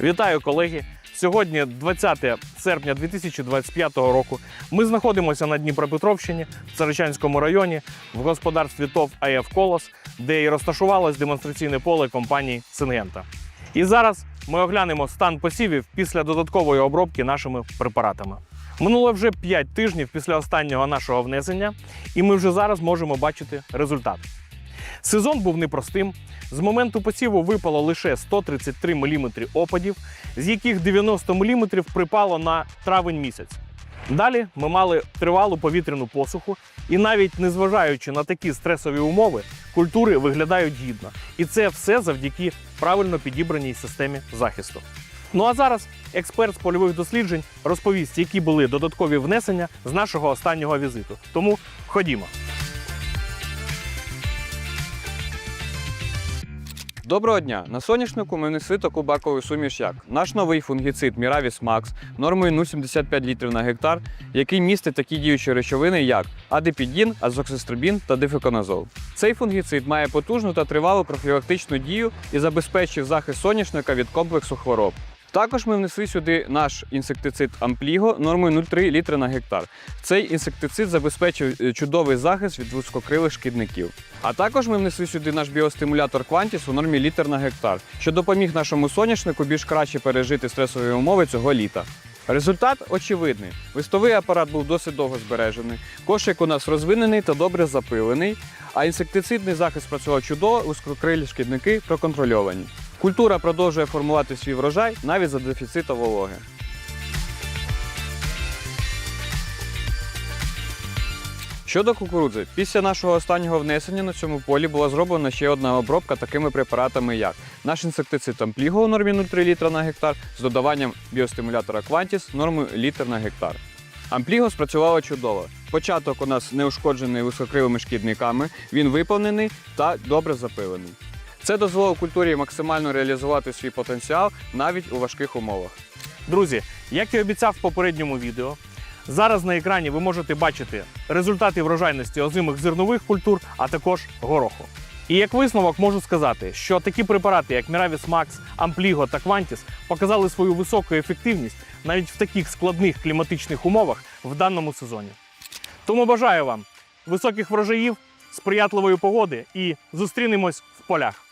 Вітаю, колеги! Сьогодні 20 серпня 2025 року. Ми знаходимося на Дніпропетровщині в Царичанському районі в господарстві ТОВ АФ Колос, де і розташувалось демонстраційне поле компанії Сингента. І зараз ми оглянемо стан посівів після додаткової обробки нашими препаратами. Минуло вже 5 тижнів після останнього нашого внесення, і ми вже зараз можемо бачити результат. Сезон був непростим. З моменту посіву випало лише 133 мм опадів, з яких 90 мм припало на травень місяць. Далі ми мали тривалу повітряну посуху, і навіть незважаючи на такі стресові умови, культури виглядають гідно. І це все завдяки правильно підібраній системі захисту. Ну а зараз експерт з польових досліджень розповість, які були додаткові внесення з нашого останнього візиту. Тому ходімо. Доброго дня! На соняшнику ми внесли таку бакову суміш як наш новий фунгіцид Міравіс Макс нормою 0,75 літрів на гектар, який містить такі діючі речовини, як адипідін, азоксистрибін та дифеконазол. Цей фунгіцид має потужну та тривалу профілактичну дію і забезпечив захист соняшника від комплексу хвороб. Також ми внесли сюди наш інсектицид Ампліго нормою 0,3 літри на гектар. Цей інсектицид забезпечив е, чудовий захист від вузькокрилих шкідників. А також ми внесли сюди наш біостимулятор Quantis у нормі літр на гектар, що допоміг нашому соняшнику більш краще пережити стресові умови цього літа. Результат очевидний. Листовий апарат був досить довго збережений, кошик у нас розвинений та добре запилений, а інсектицидний захист працював чудово, вузькокрилі шкідники проконтрольовані. Культура продовжує формувати свій врожай навіть за дефіциту вологи. Щодо кукурудзи, після нашого останнього внесення на цьому полі була зроблена ще одна обробка такими препаратами, як наш інсектицид Ампліго у нормі 0,3 літра на гектар з додаванням біостимулятора Quantis нормою літр на гектар. Ампліго спрацювало чудово. Початок у нас не ушкоджений висококрилими шкідниками, він виповнений та добре запилений. Це дозволило культурі максимально реалізувати свій потенціал навіть у важких умовах. Друзі, як і обіцяв в попередньому відео, зараз на екрані ви можете бачити результати врожайності озимих зернових культур, а також гороху. І як висновок можу сказати, що такі препарати, як Miravis Max, Ampligo та Quantis, показали свою високу ефективність навіть в таких складних кліматичних умовах в даному сезоні. Тому бажаю вам високих врожаїв, сприятливої погоди і зустрінемось в полях.